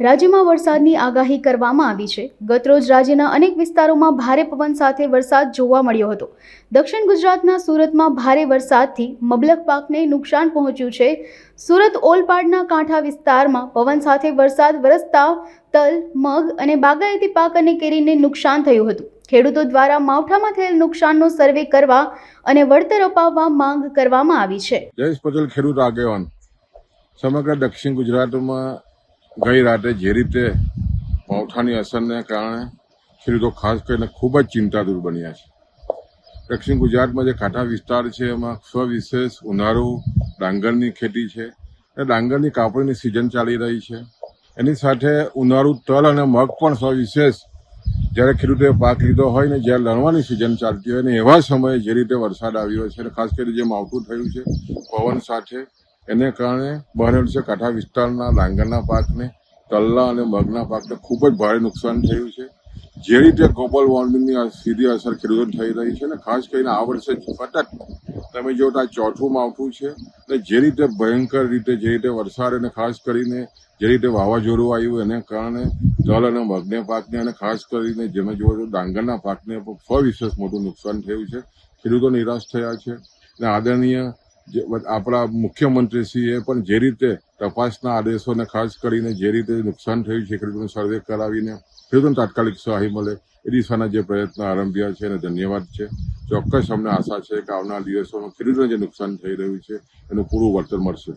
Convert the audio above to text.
રાજ્યમાં વરસાદની આગાહી કરવામાં આવી છે. ગતરોજ રાજ્યના અનેક વિસ્તારોમાં ભારે પવન સાથે વરસાદ જોવા મળ્યો હતો. દક્ષિણ ગુજરાતના સુરતમાં ભારે વરસાદથી મબલક પાકને નુકસાન પહોંચ્યું છે. સુરત ઓલપાડના કાંઠા વિસ્તારમાં પવન સાથે વરસાદ વરસતા તલ, મગ અને બાગાયતી પાક અને કેરીને નુકસાન થયું હતું. ખેડૂતો દ્વારા માવઠામાં થયેલ નુકસાનનો સર્વે કરવા અને વળતર અપાવવા માંગ કરવામાં આવી છે. જયેશ પટેલ ખેડૂત આગેવાન. સમગ્ર દક્ષિણ ગુજરાતમાં ગઈ રાતે જે રીતે માવઠાની અસરને કારણે ખેડૂતો ખાસ કરીને ખૂબ જ ચિંતાતુર બન્યા છે. દક્ષિણ ગુજરાતમાં જે કાંઠા વિસ્તાર છે, એમાં સ્વવિશેષ ઉનાળુ, ડાંગરની ખેતી છે. એ ડાંગરની કાપણીની સિઝન ચાલી રહી છે. એની સાથે ઉનાળુ તલ અને મગ પણ સવિશેષ જ્યારે ખેડૂતોએ પાક લીધો હોય ને જ્યારે લણવાની સિઝન ચાલતી હોય ને એવા સમયે જે રીતે વરસાદ આવ્યો છે અને ખાસ કરીને જે માવઠું થયું છે, પવન સાથે એને કારણે બહેરણ છે, કાંઠા વિસ્તારના, ડાંગરના પાકને તલ્લા અને મગના પાકને ખૂબ જ ભારે નુકસાન થયું છે. જે રીતે ગ્લોબલ વોર્મિંગની સીધી અસર ખેડૂતોને થઈ રહી છે ને ખાસ કરીને આ વર્ષે સતત તમે જો આ ચોથું માવઠું છે ને જે રીતે ભયંકર રીતે, જે રીતે વરસાદ અને ખાસ કરીને જે રીતે વાવાઝોડું આવ્યું એને કારણે જળ અને મગને પાકને અને ખાસ કરીને જેમે જોવો તો ડાંગરના પાકને પણ સવિશેષ મોટું નુકસાન થયું છે. ખેડૂતો નિરાશ થયા છે. અને આદરણીય જે આપણા મુખ્યમંત્રીશ્રીએ પણ જે રીતે તપાસના આદેશોને ખાસ કરીને જે રીતે નુકસાન થયું છે, ખેડૂતોને સર્વે કરાવીને ખેડૂતોને તાત્કાલિક સહાય મળે, એ દિશાના જે પ્રયત્ન આરંભ્યા છે એને ધન્યવાદ છે. ચોક્કસ અમને આશા છે કે આવનાર દિવસોમાં ખેડૂતોને જે નુકસાન થઈ રહ્યું છે, એનું પૂરું વળતર મળશે.